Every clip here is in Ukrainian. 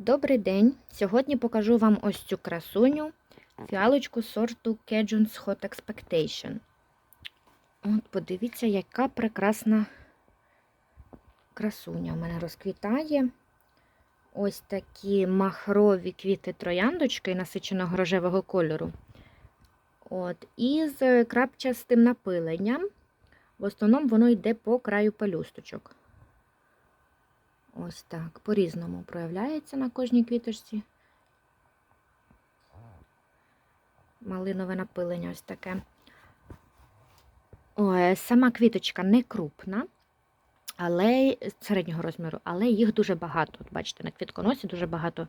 Добрий день! Сьогодні покажу вам ось цю красуню, фіалочку сорту Cajuns Hot Expectation. От подивіться, яка прекрасна красуня у мене розквітає. Ось такі махрові квіти трояндочки насиченого рожевого кольору. От, із крапчастим напиленням. В основному воно йде по краю пелюсточок. Ось так, по-різному проявляється на кожній квіточці. Малинове напилення ось таке. Ой, сама квіточка не крупна, але середнього розміру, але їх дуже багато. От бачите, на квітконосі дуже багато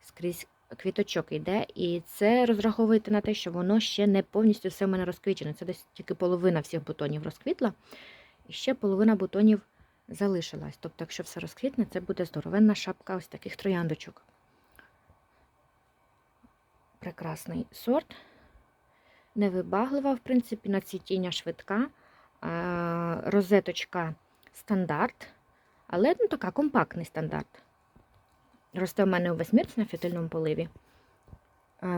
скрізь квіточок йде. І це розраховуєте на те, що воно ще не повністю все в мене розквічене. Це десь тільки половина всіх бутонів розквітла, і ще половина бутонів залишилась. Тобто, якщо все розквітне, це буде здоровенна шапка ось таких трояндочок. Прекрасний сорт. Невибаглива, в принципі, на швидка. Розеточка стандарт, але ну, така компактний стандарт. Росте в мене у восьмірці на фітильному поливі.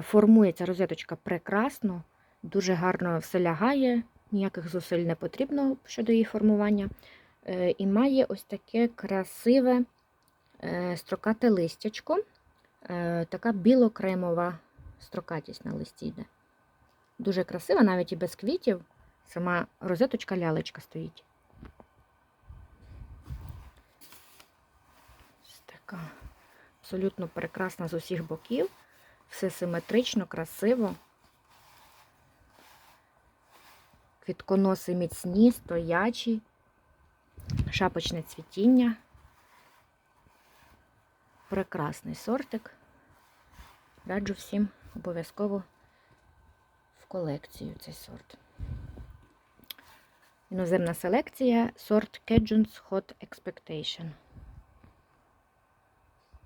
Формується розеточка прекрасно, дуже гарно все лягає, ніяких зусиль не потрібно щодо її формування. Е, і має ось таке красиве е, строкате листячко, е, така білокремова строкатість на листі йде. Дуже красива, навіть і без квітів. Сама розеточка лялечка стоїть. Ось така абсолютно прекрасна з усіх боків. Все симетрично, красиво. Квітконоси міцні, стоячі шапочне цвітіння. Прекрасний сортик. Раджу всім обов'язково в колекцію цей сорт. Іноземна селекція сорт Cajuns Hot Expectation.